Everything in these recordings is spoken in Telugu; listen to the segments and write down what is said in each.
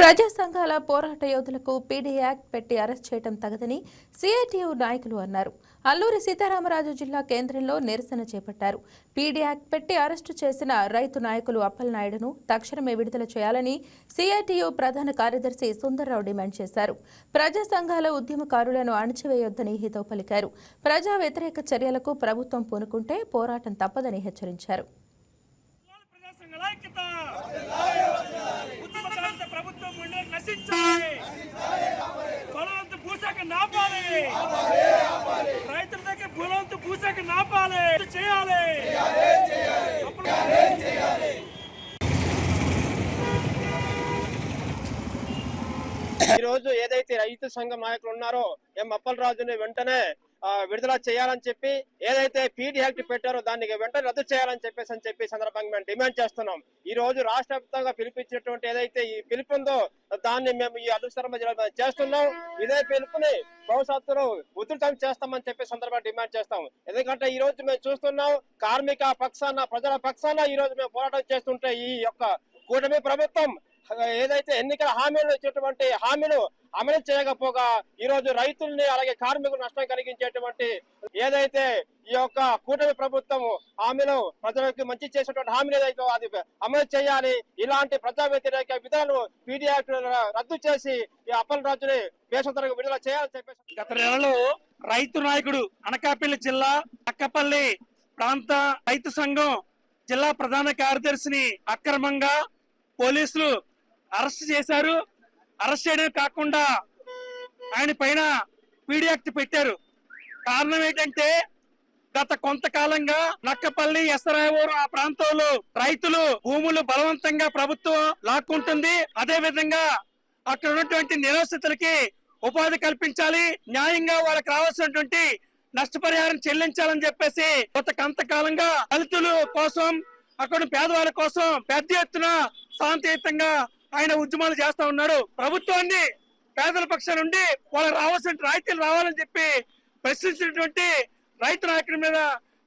ప్రజా సంఘాల పోరాట యోధులకు పీడీ యాక్ట్ పెట్టి అరెస్ట్ చేయడం తగదని సిఐటియు నాయకులు అన్నారు. అల్లూరి సీతారామరాజు జిల్లా కేంద్రంలో నిరసన చేపట్టారు. పీడీ యాక్ట్ పెట్టి అరెస్టు చేసిన రైతు నాయకులు అప్పలనాయుడును తక్షణమే విడుదల చేయాలని సిఐటియు ప్రధాన కార్యదర్శి సుందర్రావు డిమాండ్ చేశారు. ప్రజా సంఘాల ఉద్యమకారులను అణచివేయొద్దని హితవు పలికారు. ప్రజా వ్యతిరేక చర్యలకు ప్రభుత్వం పూనుకుంటే పోరాటం తప్పదని హెచ్చరించారు. ప్రజా నశించాలి. పొలవంతు భూసాక నాపాలి. రైతుల దగ్గర పొలవంతు భూసాక నాపాలి. చేయాలి? ఈ రోజు ఏదైతే రైతు సంఘం నాయకులు ఉన్నారో ఎం అప్పలరాజుని వెంటనే విడుదల చేయాలని చెప్పి ఏదైతే పీడీ యాక్ట్ పెట్టారో దాన్ని వెంటనే రద్దు చేయాలని చెప్పేసి అని చెప్పి సందర్భంగా మేము డిమాండ్ చేస్తున్నాం. ఈ రోజు రాష్ట్ర వ్యాప్తంగా పిలిపించినటువంటి ఏదైతే ఈ పిలుపు ఉందో దాన్ని మేము ఈ అనుసరణ చేస్తున్నాం. ఇదే పిలుపుని భవిష్యత్తులో ఉధృతం చేస్తామని చెప్పి సందర్భంగా డిమాండ్ చేస్తాం. ఎందుకంటే ఈ రోజు మేము చూస్తున్నాం కార్మిక పక్షాన ప్రజల పక్షాన ఈ రోజు మేము పోరాటం చేస్తుంటే ఈ యొక్క కూటమి ప్రభుత్వం ఏదైతే ఎన్నికల హామీలు ఇచ్చేటువంటి హామీలు అమలు చేయకపోగా ఈ రోజు రైతుల్ని అలాగే కార్మికులు నష్టం కలిగించేటువంటి ఏదైతే ఈ యొక్క కూటమి ప్రభుత్వం హామీలు ప్రజలకు మంచి చేసేటువంటి హామీలు ఏదైతే అది అమలు చేయాలి ఇలాంటి ప్రజా వ్యతిరేక విధానాలు పీడియాక్ట్ రద్దు చేసి ఈ అప్పల రాజుని దేశంతరకు విడుదల చేయాలని చెప్పేసి గత నెలలో రైతు నాయకుడు అనకాపల్లి జిల్లా అక్కపల్లి ప్రాంత రైతు సంఘం జిల్లా ప్రధాన కార్యదర్శిని అక్రమంగా పోలీసులు అరెస్ట్ చేశారు. అరెస్ట్ చేయడమే కాకుండా ఆయన పైన పీడీ యాక్ట్ పెట్టారు. కారణం ఏంటంటే గత కొంతకాలంగా నక్కపల్లి ఎసరాయవరం ఆ ప్రాంతంలో రైతులు భూములు బలవంతంగా ప్రభుత్వం లాక్కుంటుంది. అదే విధంగా అక్కడ ఉన్నటువంటి నిరాశ్రితులకి ఉపాధి కల్పించాలి. న్యాయంగా వాళ్ళకి రావాల్సినటువంటి నష్టపరిహారం చెల్లించాలని చెప్పేసి గత కొంతకాలంగా దళితుల కోసం అక్కడ పేదవాళ్ళ కోసం పెద్ద ఎత్తున శాంతియుతంగా ఆయన ఉద్యమాలు చేస్తా ఉన్నారు ప్రభుత్వాన్ని పేదల పక్షం నుండి వాళ్ళకి రావాల్సిన రాయితీలు రావాలని చెప్పి ప్రశ్నించినటువంటి రైతు నాయకుడి మీద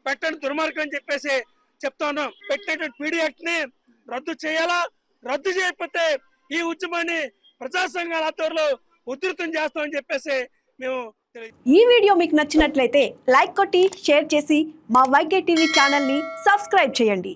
పెట్టని దుర్మార్గం అని చెప్పేసి చెప్తా ఉన్నాం. పెట్టినటువంటి పీడీ యాక్ట్ని రద్దు చేయాలా? రద్దు చేయకపోతే ఈ ఉద్యమాన్ని ప్రజా సంఘాల ఆధ్వర్యంలో ఉధృతం చేస్తామని చెప్పేసి మేము ఈ వీడియో మీకు నచ్చినట్లయితే లైక్ కొట్టి షేర్ చేసి మా వైకే టీవీ ఛానల్ని సబ్స్క్రైబ్ చేయండి.